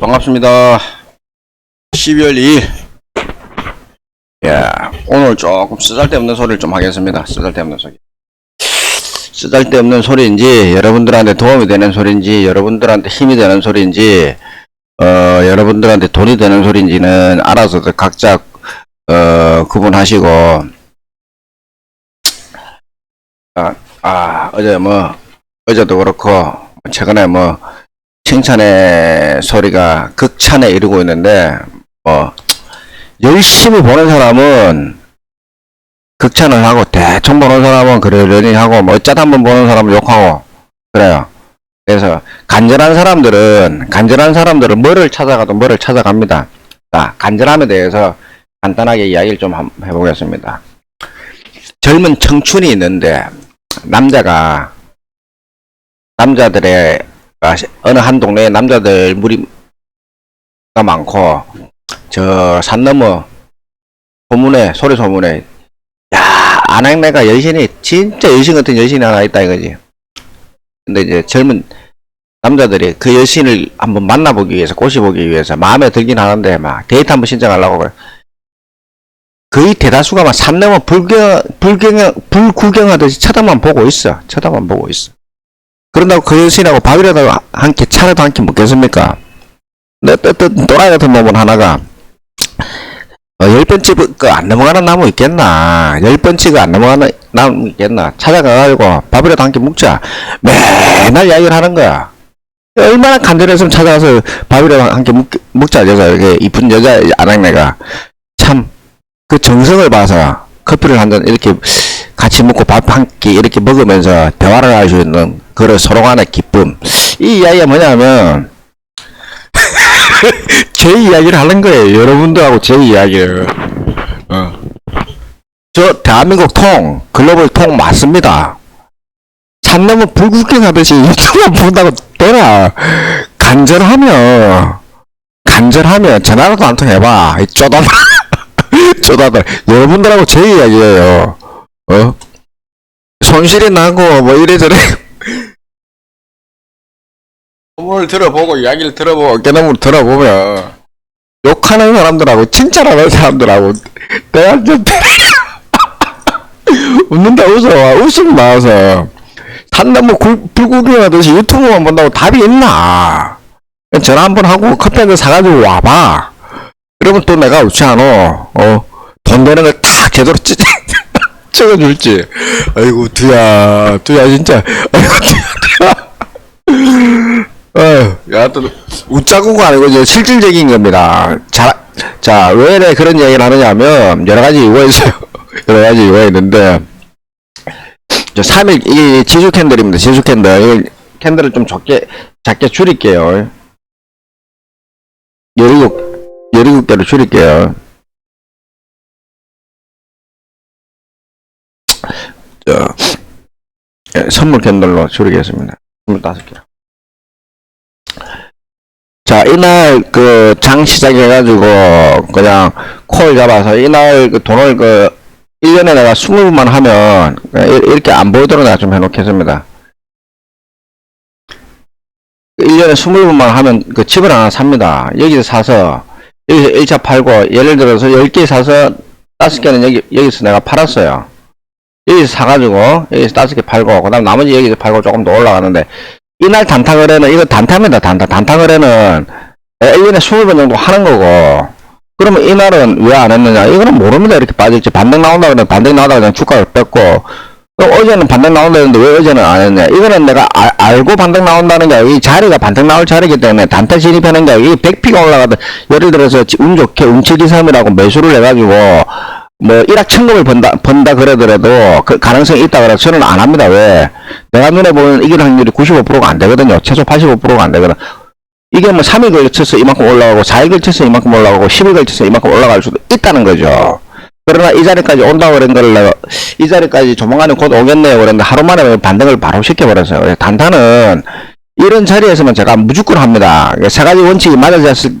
반갑습니다. 12월 2일. 야, 오늘 조금 쓰잘데없는 소리를 좀 하겠습니다. 쓰잘데없는 소리. 쓰잘데없는 소리인지, 여러분들한테 도움이 되는 소리인지, 여러분들한테 힘이 되는 소리인지, 어, 여러분들한테 돈이 되는 소리인지는 알아서 각자, 어, 구분하시고, 아, 아, 어제 뭐, 어제도 그렇고, 최근에 뭐, 칭찬의 소리가 극찬에 이르고 있는데, 뭐, 열심히 보는 사람은 극찬을 하고, 대충 보는 사람은 그러려니 하고, 뭐, 어쩌다 한번 보는 사람은 욕하고, 그래요. 그래서, 간절한 사람들은, 간절한 사람들은 뭐를 찾아가도 뭐를 찾아갑니다. 자, 간절함에 대해서 간단하게 이야기를 좀 해보겠습니다. 젊은 청춘이 있는데, 남자가, 남자들의 아, 어느 한 동네에 남자들 무리가 많고 저산 너머 소문에 소리 소문에 야 안학내가 여신이 진짜 여신 같은 여신이 하나 있다 이거지. 근데 이제 젊은 남자들이 그 여신을 한번 만나보기 위해서 꼬시보기 위해서 마음에 들긴 하는데 막 데이트 한번 신청하려고 그래. 거의 대다수가 막산 넘어 불경 불경 불구경하듯이 쳐다만 보고 있어. 쳐다만 보고 있어 그런다고 그 여신하고 밥이라도 한 끼 차라도 한 끼 먹겠습니까? 내 뜨뜻 또라이 같은 놈은 하나가 어, 열 번째 그안 넘어가는 나무 있겠나? 열 번째가 안 넘어가는 나무 있겠나? 찾아가가지고 밥이라도 한 끼 먹자. 맨날 이야기를 하는 거야. 얼마나 간절했으면 찾아가서 밥이라도 한 끼 먹자 여자 이렇게 이쁜 여자 아낙네가 참 그 정성을 봐서 커피를 한 잔 이렇게 같이 먹고 밥 한 끼 이렇게 먹으면서 대화를 할 수 있는 그런 서로 간의 기쁨. 이 이야기가 뭐냐면, 제 이야기를 하는 거예요. 여러분들하고 제 이야기를. 어. 저 대한민국 통, 글로벌 통 맞습니다. 산 넘어 불국경 하듯이 유튜브만 본다고 되나. 간절하면, 간절하면 전화라도 한 통 해봐. 이 쪼다들. 쪼다들. 여러분들하고 제 이야기예요. 어? 손실이 나고 뭐 이래저래 소문을 들어보고 이야기를 들어보고 깨달음을 들어보면 욕하는 사람들하고 칭찬하는 사람들하고 내가 좀 웃는다 웃어 웃음이 나와서 산나무 불구경하듯이 유튜브만 본다고 답이 있나 전화 한번 하고 커피 한 잔 사가지고 와봐 그러면 또 내가 웃지 않아 어? 돈 되는 걸 딱 제대로 찌 찍어줄지. 아이고, 두야, 두야, 진짜. 아이고, 두야, 두야. 어, 야, 또, 웃자고가 아니고, 이제 실질적인 겁니다. 자, 자, 왜 그런 얘기를 하느냐 면, 여러 가지 이유가 있어요. 여러 가지 이유가 있는데, 저 3일, 이게 지수 캔들입니다. 지수 캔들. 이 캔들을 좀 적게, 작게 줄일게요. 17, 17개로 줄일게요. 저, 예, 선물 캔들로 줄이겠습니다. 25개. 자, 이날 그 장 시작해가지고 그냥 콜 잡아서 이날 그 돈을 그 1년에 내가 20분만 하면 이렇게 안 보이도록 내가 좀 해놓겠습니다. 1년에 20분만 하면 그 집을 하나 삽니다. 여기서 사서 여기서 1차 팔고 예를 들어서 10개 사서 5개는 여기, 여기서 내가 팔았어요. 여기서 사가지고 여기서 다섯 개 팔고 그 다음 나머지 여기서 팔고 조금 더 올라가는데 이날 단타 거래는 이거 단타입니다 단타. 단타 거래는 1년에 20번 정도 하는 거고 그러면 이날은 왜 안 했느냐? 이거는 모릅니다. 이렇게 빠질지. 반등 나온다 그러면 반등 나오다 그냥 주가를 뺐고 어제는 반등 나온다 했는데 왜 어제는 안 했냐? 이거는 내가 알, 알고 반등 나온다는 게 이 자리가 반등 나올 자리이기 때문에 단타 진입하는 게 이 100피가 올라가다 예를 들어서 운 좋게 운치 기삼이라고 매수를 해가지고 뭐 1억 천금을 번다 번다 그러더라도 그 가능성이 있다 그래서 저는 안 합니다. 왜? 내가 눈에 보는 이길 확률이 95%가 안 되거든요. 최소 85%가 안 되거든. 이게 뭐 3일 걸쳐서 이만큼 올라가고 4일 걸쳐서 이만큼 올라가고 10일 걸쳐서 이만큼 올라갈 수도 있다는 거죠. 그러나 이 자리까지 온다고 그런 걸 내가 이 자리까지 조만간에 곧 오겠네요. 그런데 하루 만에 반등을 바로 시켜버렸어요. 단타는 이런 자리에서만 제가 무조건 합니다. 세 가지 원칙이 맞아졌을 때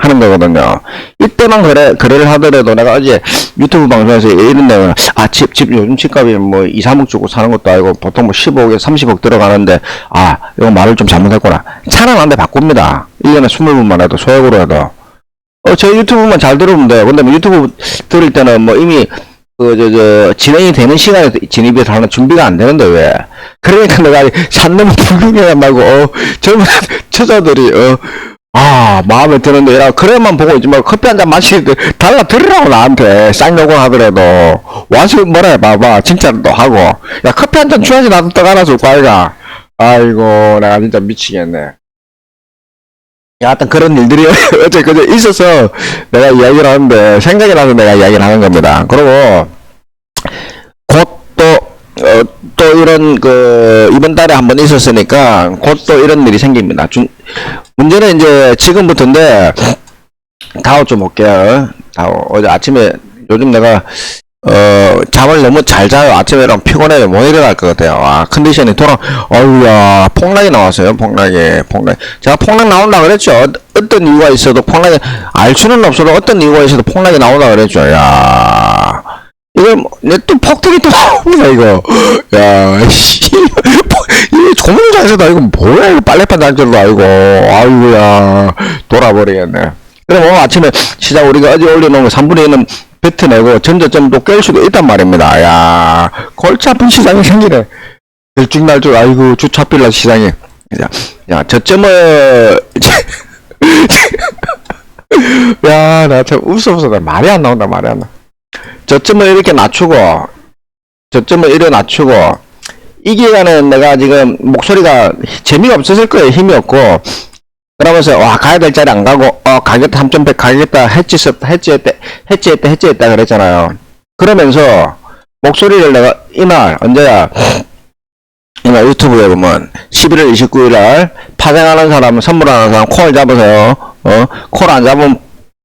하는 거거든요. 이때만 거래, 거래를 하더라도 내가 어제 유튜브 방송에서 이런 내용을, 아, 집, 집, 요즘 집값이 뭐 2, 3억 주고 사는 것도 아니고 보통 뭐 15억에 30억 들어가는데, 아, 이거 말을 좀 잘못했구나. 차는 한 대 바꿉니다. 1년에 20분만 해도 소액으로 해도. 어, 제 유튜브만 잘 들으면 돼요. 근데 뭐 유튜브 들을 때는 뭐 이미 그, 저, 저, 진행이 되는 시간에 진입해서 하는 준비가 안 되는데, 왜? 그러니까 내가 산 넘은 불경해야 말고, 어, 젊은 처자들이, 어, 아, 마음에 드는데, 야, 그래만 보고 있지 말고 커피 한 잔 마시고, 달라 들으라고 나한테, 쌍욕을 하더라도, 와서 뭐라 해봐봐, 칭찬도 하고, 야, 커피 한 잔 취하지 나도 떡 하나 줄거 아이가. 아이고, 내가 진짜 미치겠네. 하여튼 그런 일들이 어제 그제 있어서 내가 이야기를 하는데 생각이 나서 내가 이야기를 하는 겁니다. 그리고 곧 또, 어, 또 이런 그 이번 달에 한 번 있었으니까 곧 또 이런 일이 생깁니다. 중, 문제는 이제 지금부터인데 다오 좀 볼게요. 다오 어제 아침에 요즘 내가 어 잠을 너무 잘 자요. 아침에랑 피곤해 못 일어날 것 같아요. 아 컨디션이 돌아. 어우야 폭락이 나왔어요. 폭락이 폭락. 제가 폭락 나온다 그랬죠. 어, 어떤 이유가 있어도 폭락이 알 수는 없어도 어떤 이유가 있어도 폭락이 나온다 그랬죠. 야 뭐, 내또 폭등이 또 나옵니다 이거. 야 씨. 이 조문장에서도 아니고 뭐야 이거 빨래판 장점도 아니고 아이고야 돌아버리겠네. 그럼 오늘 아침에 시작 우리가 어제 올려놓은 거 3분의 1은 뱉어내고 전저점도 깰 수도 있단 말입니다. 야 골치 아픈 시장이 생기네. 들쭉날쭉 아이고 주차필날 시장이. 야, 야 저점을 야 나 참 웃어서 나 말이 안 나온다 말이 안 나. 저점을 이렇게 낮추고 저점을 이렇게 낮추고 이 기간은 내가 지금 목소리가 재미가 없었을 거예요. 힘이 없고 그러면서 와 가야 될 자리 안 가고 어 가겠다 3.100 가겠다 했지 했지했다 했지했다 했지했다 그랬잖아요. 그러면서 목소리를 내가 이날 언제야 이날 유튜브에 보면 11월 29일 날 파생하는 사람 선물하는 사람 콜 잡으세요. 어콜 안 잡으면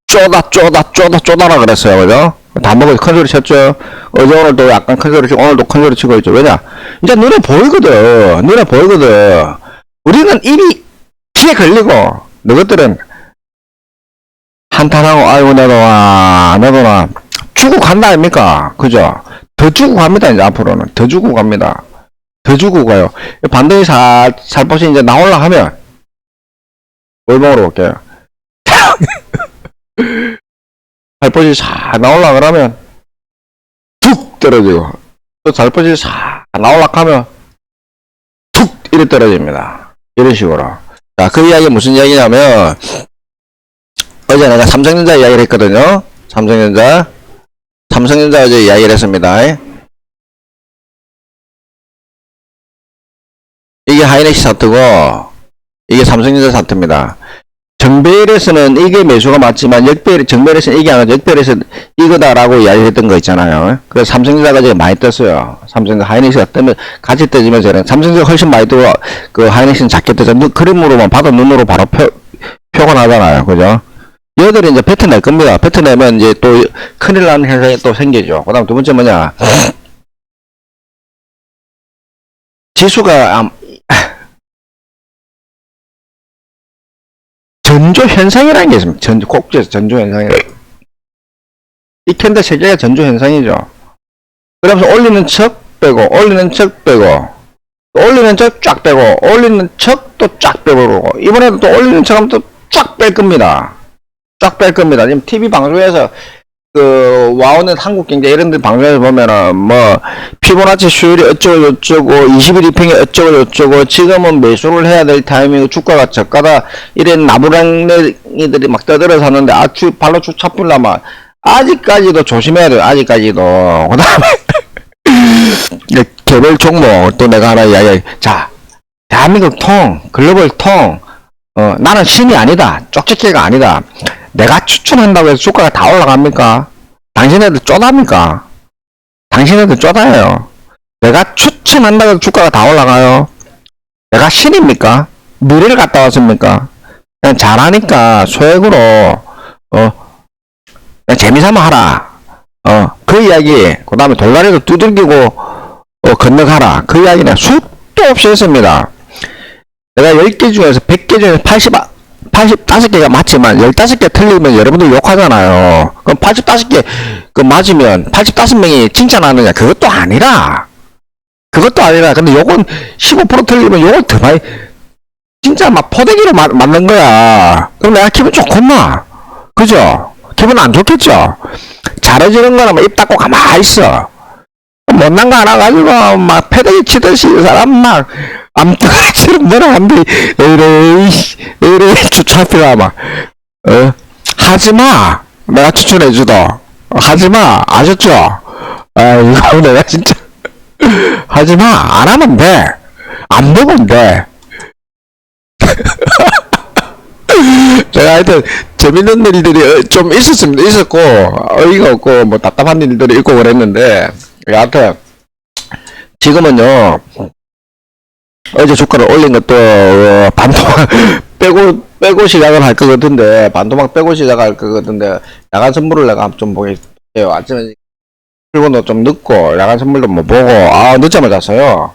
쪼다 쪼다 쪼다 쪼다라 그랬어요. 그죠? 다 먹어 큰 소리 쳤죠. 어제 오늘도 약간 큰 소리 치고 오늘도 큰 소리 치고 있죠. 왜냐? 이제 눈에 보이거든. 눈에 보이거든. 우리는 입이 귀에 걸리고 너희들은 한탄하고 아이고 나도 와 나도 나 주고 간다 아닙니까 그죠 더 주고 갑니다 이제 앞으로는 더 주고 갑니다 더 주고 가요 반등이 살 살포시 이제 나올라 하면 월봉으로 볼게요 살포시 싹 나올라 그러면 툭 떨어지고 또 살포시 싹 나올라 하면 툭 이래 떨어집니다 이런 식으로 자, 그 이야기 무슨 이야기냐면, 어제 내가 삼성전자 이야기를 했거든요. 삼성전자. 삼성전자 어제 이야기를 했습니다. 이게 하이넥스 사트고, 이게 삼성전자 사트입니다. 정배열에서는 이게 매수가 맞지만, 역배열, 정배열에서는 이게 아니라 역배열에서 이거다라고 이야기했던 거 있잖아요. 그래서 삼성전자가 지금 많이 떴어요. 삼성전자 하이닉스가 뜨면, 같이 떠지면서, 그냥 삼성전자가 훨씬 많이 뜨고, 그 하이닉스는 작게 뜨죠. 눈- 그림으로만 봐도 눈으로 바로 표, 표가 나잖아요. 그죠? 얘들이 이제 뱉어낼 겁니다. 뱉어내면 이제 또 큰일 나는 현상이 또 생기죠. 그 다음 두 번째 뭐냐. 지수가, 전조 현상이라는 게 있습니다. 전, 꼭지에서 전조 현상이라. 이 캔들 세 개가 전조 현상이죠. 그러면서 올리는 척 빼고, 올리는 척 빼고, 또 올리는 척 쫙 빼고, 올리는 척 또 쫙 빼고, 그러고, 이번에도 또 올리는 척 하면 또 쫙 뺄 겁니다. 쫙 뺄 겁니다. 지금 TV 방송에서, 그, 와우넷 한국 경제 이런 데 방송에서 보면은, 뭐, 피보나치 수율이 어쩌고 저쩌고, 21, 2평이 어쩌고 저쩌고, 지금은 매수를 해야 될 타이밍, 주가가 저가다, 이런 나부랑이들이 막 떠들어 사는데, 아, 주, 발로 주 차풀라마, 아직까지도 조심해야 돼요, 아직까지도. 그 다음에, 개별 종목, 또 내가 하나 이야기, 자, 대한민국 통, 글로벌 통, 어, 나는 신이 아니다. 쪽집게가 아니다. 내가 추천한다고 해서 주가가 다 올라갑니까? 당신네들 쪼답니까? 당신네들 쪼다예요. 내가 추천한다고 해서 주가가 다 올라가요. 내가 신입니까? 미래를 갔다 왔습니까? 그냥 잘하니까 소액으로, 어, 그냥 재미삼아 하라. 어, 그 이야기, 그 다음에 돌다리도 두들기고, 어, 건너가라. 그 이야기는 수도 없이 했습니다. 내가 10개 중에서 100개 중에서 80, 85개가 맞지만 15개 틀리면 여러분들 욕하잖아요. 그럼 85개 그 맞으면 85명이 칭찬하느냐 그것도 아니라 그것도 아니라 근데 요건 15% 틀리면 요건 더 많이 진짜 막 포대기로 맞, 맞는 거야. 그럼 내가 기분 좋겠나? 그죠? 기분 안 좋겠죠? 잘해주는 거는 뭐입 닫고 가만히 있어. 못난 거 하나 가지고 막 패대기 치듯이 사람 막 암덩이처럼 내려간대. 에이 주차피가 막, 어? 하지 마. 내가 추천해주도. 하지 마. 아셨죠? 아, 이거 내가 진짜. 하지 마. 안 하면 돼. 안 먹으면 돼. 제가 하여튼 재밌는 일들이 어, 좀 있었습니다. 있었고 어이가 없고 뭐 답답한 일들이 있고 그랬는데 여하튼 지금은요 어제 주가를 올린 것도 어, 반토막 빼고 빼고 시작을 할 것 같은데 반토막 빼고 시작할 것 같은데 야간 선물을 내가 좀 보겠어요. 아침에 출근도 좀 늦고 야간 선물도 못 보고 아 늦잠을 잤어요.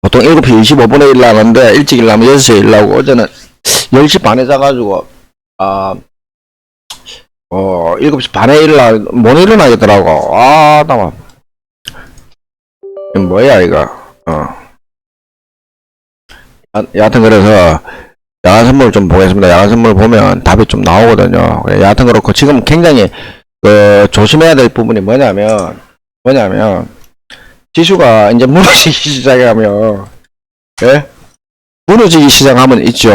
보통 7시 25분에 일나는데 일찍 일나면 6시에 일나고 어제는 10시 반에 자가지고 아 어, 7시 반에 일어나, 못 일어나겠더라고. 아, 나만. 뭐야, 이거. 어. 야, 여하튼 그래서, 야간 선물 좀 보겠습니다. 야간 선물 보면 답이 좀 나오거든요. 그래, 여하튼 그렇고, 지금 굉장히, 그, 조심해야 될 부분이 뭐냐면, 뭐냐면, 지수가 이제 무너지기 시작하면, 예? 무너지기 시작하면 있죠.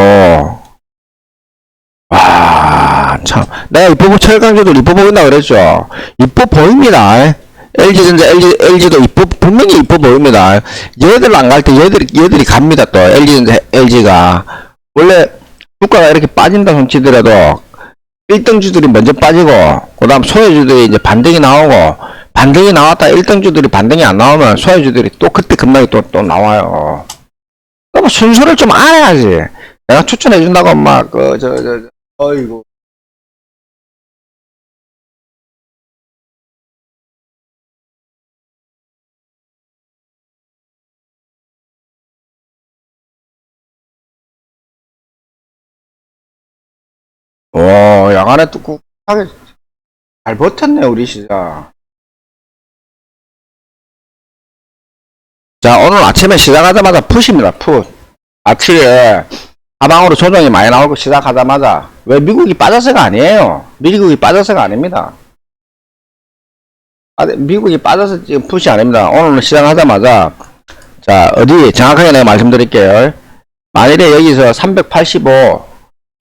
와, 참. 내가 이뻐, 철강조도 이뻐 보인다 그랬죠. 이뻐 보입니다. LG전자, LG, LG도 이뻐, 분명히 이뻐 보입니다. 얘들 안 갈 때 얘들이, 얘들이 갑니다, 또. LG전자, LG가. 원래 주가가 이렇게 빠진다 손 치더라도 1등주들이 먼저 빠지고, 그 다음 소외주들이 이제 반등이 나오고, 반등이 나왔다 1등주들이 반등이 안 나오면 소외주들이 또 그때 급락이 또, 또 나와요. 그럼 순서를 좀 알아야지. 내가 추천해준다고 막, 그, 저, 저, 저, 어이구. 오, 야간에 또 꾹하게 잘 버텼네, 우리 시장. 자, 오늘 아침에 시작하자마자 푸십니다, 푸. 아침에 하방으로 조정이 많이 나오고 시작하자마자. 왜 미국이 빠져서가 아니에요. 미국이 빠져서가 아닙니다. 아, 미국이 빠져서 지금 푸시 아닙니다. 오늘 시작하자마자. 자, 어디, 정확하게 내가 말씀드릴게요. 만일에 여기서 385,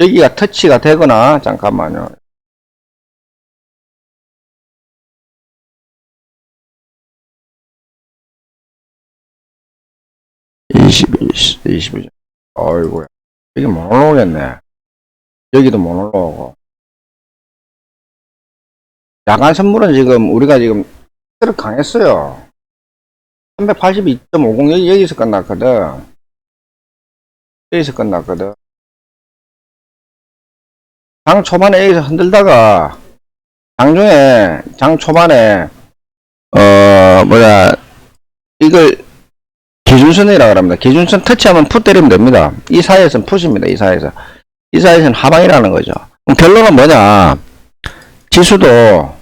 여기가 터치가 되거나, 잠깐만요. 이십일. 어이구야. 여기 못 올라오겠네. 여기도 못 올라오고. 야간 선물은 지금, 우리가 지금, 를 강했어요. 382.50, 여기, 여기서 끝났거든. 여기서 끝났거든. 장 초반에 여기서 흔들다가, 장중에, 장 초반에, 어, 뭐야, 이걸, 기준선이라 그럽니다. 기준선 터치하면 풋 때리면 됩니다. 이 사이에서는 풋입니다. 이 사이에서. 이 사이에서는 하방이라는 거죠. 결론은 뭐냐? 지수도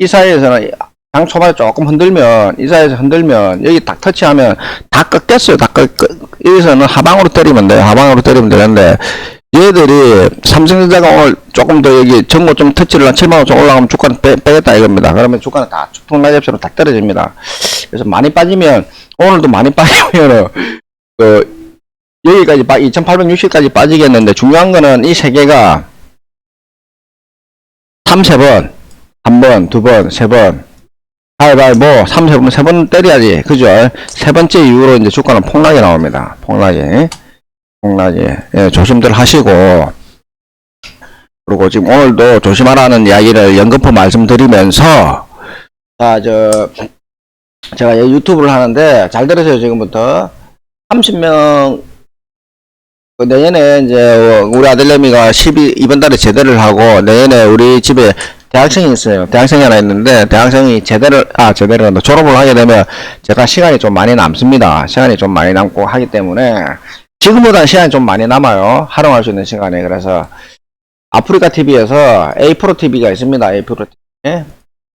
이 사이에서는 장 초반에 조금 흔들면 이 사이에서 흔들면 여기 딱 터치하면 다 꺾였어요. 다 꺾, 꺾- 여기서는 하방으로 때리면 돼요. 하방으로 때리면 되는데 얘들이 삼성전자가 오늘 조금 더 여기 전고 좀 터치를 한 7만원 좀 올라가면 주가는 빼, 빼겠다 이겁니다. 그러면 주가는 다 축통나접시로 다 떨어집니다. 그래서 많이 빠지면 오늘도 많이 빠지면은 그 여기까지 빠 2860까지 빠지겠는데 중요한 거는 이 세 개가 3, 세번 한 번, 두 번, 세 번. 가위바위보, 3, 세번 세 번 때려야지. 그죠? 세 번째 이후로 이제 주가는 폭락이 나옵니다. 폭락이. 폭락이. 예, 조심들 하시고. 그리고 지금 오늘도 조심하라는 이야기를 연거푸 말씀드리면서, 자, 저, 제가 이 유튜브를 하는데, 잘 들으세요, 지금부터. 30명, 그 내년에 이제, 어, 우리 아들내미가 12, 이번 달에 제대를 하고, 내년에 우리 집에 대학생이 있어요. 대학생이 하나 있는데, 대학생이 제대를, 아, 제대를 한다. 졸업을 하게 되면, 제가 시간이 좀 많이 남습니다. 시간이 좀 많이 남고 하기 때문에, 지금보다 시간이 좀 많이 남아요. 활용할 수 있는 시간에. 그래서 아프리카 TV에서 A 프로 TV가 있습니다. A 프로 TV.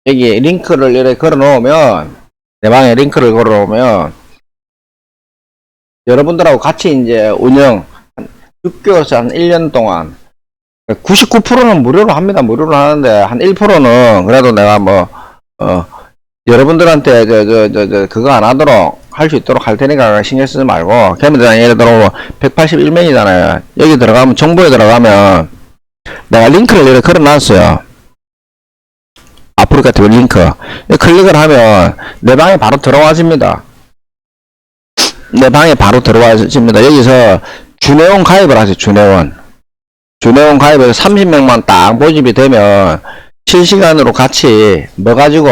여기 링크를 이렇게 걸어 놓으면 내 방에 링크를 걸어 놓으면 여러분들하고 같이 이제 운영 한 6개월에서 한 1년 동안 99%는 무료로 합니다. 무료로 하는데 한 1%는 그래도 내가 뭐 어, 여러분들한테 저 저 저 저 그거 안 하도록 할 수 있도록 할 테니까 신경 쓰지 말고 걔네들 예를 들어 뭐 181명이잖아요. 여기 들어가면 정보에 들어가면 내가 링크를 이렇게 걸어놨어요. 아프리카 TV 링크 클릭을 하면 내 방에 바로 들어와집니다. 내 방에 바로 들어와집니다. 여기서 주내원 가입을 하세요. 주내원. 주내원 가입을 30명만 딱 모집이 되면 실시간으로 같이 뭐 가지고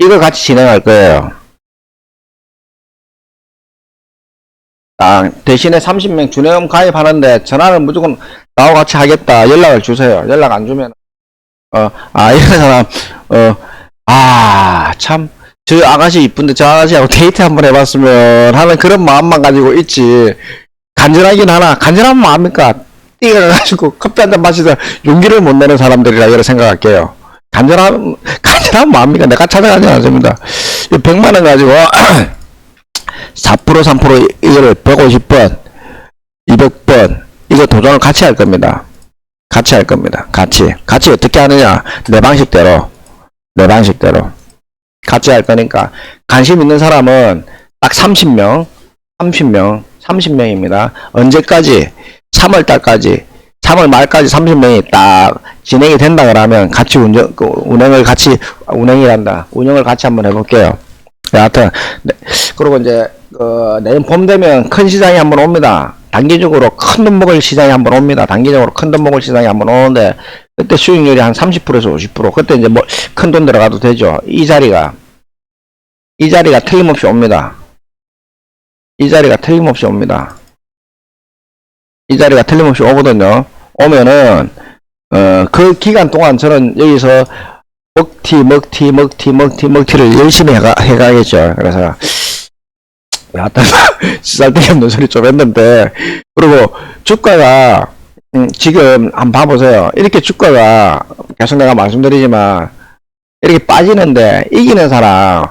이걸 같이 진행할 거예요. 아, 대신에 30명 주내원 가입하는데 전화를 무조건 나하고 같이 하겠다 연락을 주세요. 연락 안 주면 어, 아 이런 사람 어, 아 참 저 아가씨 이쁜데 저 아가씨하고 데이트 한번 해봤으면 하는 그런 마음만 가지고 있지 간절하긴 하나 간절한 마음입니까? 뛰어가지고 커피 한 잔 마시다 용기를 못 내는 사람들이라 이렇게 생각할게요. 간절한 간절한 마음입니까? 내가 찾아가지 않습니다. 100만 원 가지고 4% 3% 이거를 150번 200번 이거 도전을 같이 할 겁니다. 같이 할 겁니다. 같이. 같이 어떻게 하느냐? 내 방식대로. 내 방식대로. 같이 할 거니까. 관심 있는 사람은 딱 30명 30명 30명입니다. 언제까지? 3월 달까지. 3월 말까지 30명이 딱 진행이 된다 그러면 같이 운전 그 운행을 같이 운행이란다. 운영을 같이 한번 해볼게요. 여하튼 네, 그리고 이제 어, 내년 봄 되면 큰 시장이 한번 옵니다. 단기적으로 큰 돈 먹을 시장이 한번 옵니다. 단기적으로 큰 돈 먹을 시장이 한번 오는데 그때 수익률이 한 30%에서 50% 그때 이제 뭐 큰 돈 들어가도 되죠. 이 자리가 이 자리가 틀림없이 옵니다. 이 자리가 틀림없이 옵니다. 이 자리가 틀림없이 오거든요. 오면은 어, 그 기간 동안 저는 여기서 먹튀, 먹튀, 먹튀, 먹튀, 먹튀를 열심히 해가, 해가겠죠. 그래서, 약간, 쌀데기 없는 소리 좀 했는데, 그리고 주가가, 음, 지금 한번 봐보세요. 이렇게 주가가, 계속 내가 말씀드리지만, 이렇게 빠지는데, 이기는 사람,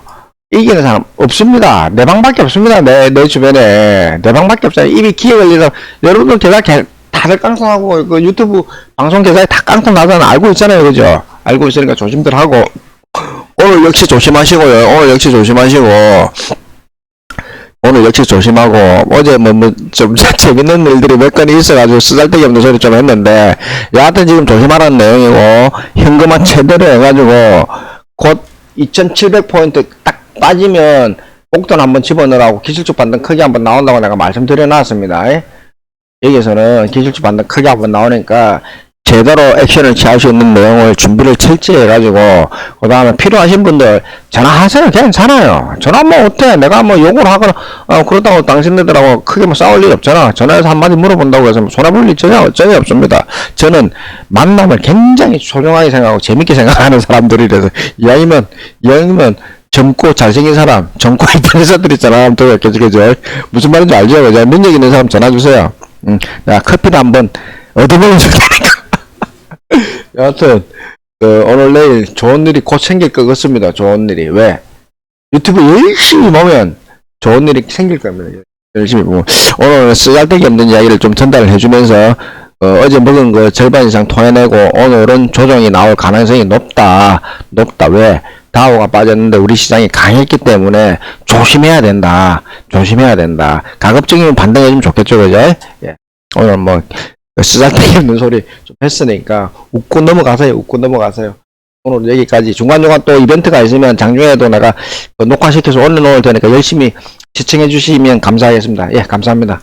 이기는 사람 없습니다. 내 방밖에 없습니다. 내, 내 주변에. 내 방밖에 없잖아요. 입이 기회 걸려서, 여러분들 제가 개- 다들 깡통하고, 그 유튜브 방송 계좌에 다 깡통 나다는 알고 있잖아요. 그죠? 알고 있으니까 조심들 하고, 오늘 역시 조심하시고요. 오늘 역시 조심하시고, 오늘 역시 조심하고, 어제 뭐, 뭐, 좀 재밌는 일들이 몇 건이 있어가지고 쓰잘데기 없는 소리 좀 했는데, 여하튼 지금 조심하라는 내용이고, 현금화 최대로 해가지고, 곧 2700포인트 딱 빠지면, 목돈 한번 집어넣으라고 기술주 반등 크게 한번 나온다고 내가 말씀드려 놨습니다. 여기서는 기술주 반등 크게 한번 나오니까, 제대로 액션을 취할 수 있는 내용을 준비를 철저히 해가지고 그 다음에 필요하신 분들 전화하세요. 괜찮아요. 전화 뭐 어때? 내가 뭐 욕을 하거나 어, 그렇다고 당신들하고 크게 뭐 싸울 일 없잖아. 전화해서 한마디 물어본다고 해서 뭐 손해볼 일 전혀, 전혀 없습니다. 저는 만남을 굉장히 소중하게 생각하고 재밌게 생각하는 사람들이라서 이왕이면 이왕이면 젊고 잘생긴 사람 젊고 이쁜 여자들 있잖아 또 그죠? 무슨 말인지 알죠? 그죠? 능력 있는 사람 전화 주세요. 음, 내가 커피를 한번 줄 테니까 여하튼 그 오늘 내일 좋은 일이 곧 생길 것 같습니다. 좋은 일이 왜 유튜브 열심히 보면 좋은 일이 생길 겁니다. 열심히 보면 오늘 쓰잘데기 없는 이야기를 좀 전달을 해주면서 어, 제 먹은 거 절반 이상 토해내고 오늘은 조정이 나올 가능성이 높다. 높다. 왜? 다우가 빠졌는데 우리 시장이 강했기 때문에 조심해야 된다. 조심해야 된다. 가급적이면 반등해주면 좋겠죠, 그죠? 예. 오늘 뭐 쓰잘데기 없는 소리 좀 했으니까 웃고 넘어가세요. 웃고 넘어가세요. 오늘 여기까지 중간중간 또 이벤트가 있으면 장중에도 내가 녹화시켜서 올려놓을 테니까 열심히 시청해 주시면 감사하겠습니다. 예, 감사합니다.